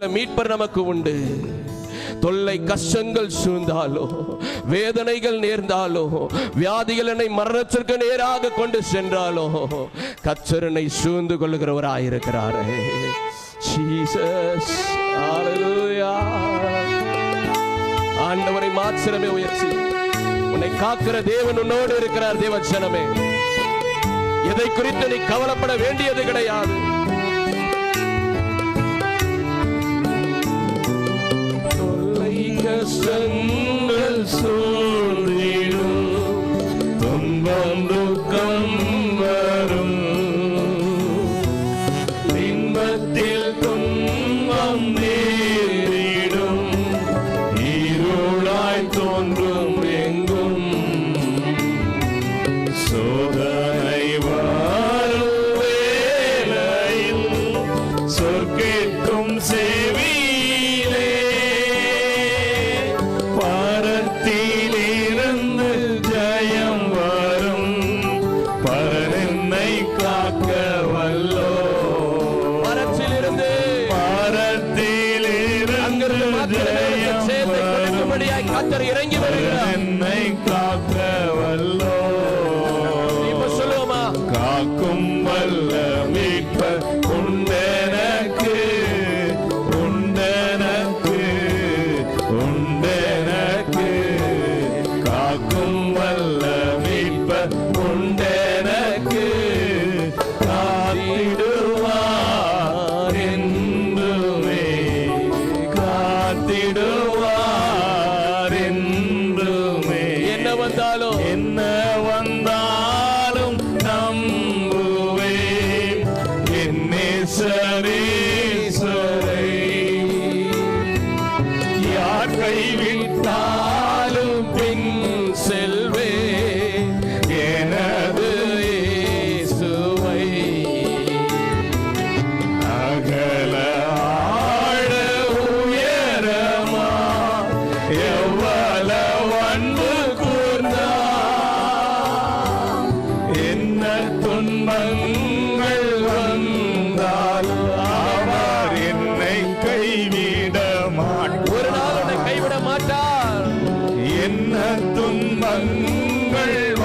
மீட்பர் நமக்கு உண்டு. தொல்லை கஷ்டங்கள் சூழ்ந்தாலோ வேதனைகள் நேர்ந்தாலோ வியாதிகள் என்னை மரணத்திற்கு நேராக கொண்டு சென்றாலோ கச்சரனை சூழ்ந்து கொள்கிறவராயிருக்கிறாரே ஜீசஸ் ஆண்டவரை மாத்திரமே உயர்ச்சி உன்னை காக்கிற தேவன் உன்னோடு இருக்கிறார் தேவச்சனமே. எதை குறித்து நீ கவலைப்பட வேண்டியது கிடையாது. கஷ்டங்கள் சூழ்ந்திடும். துன்பம் துக்கம் வரும். இன்பத்தில் கத்தர் இறங்கி வருகிறார். என்னை காக்க வல்லோ இப்ப சொல்லுவோமா காக்கும் வல்ல மீட்ப உண்டெனக்கு உண்டெனக்கு உண்டெனக்கு. காக்கும் வல்ல மீட்ப உண்டெனக்கு. வந்தாலும் என்ன வந்தாலும் நம்புவேன் சரே யார் கைவிட்டாலும் பின் செல்வே. மாட்டார். என்ன துன்பங்கள்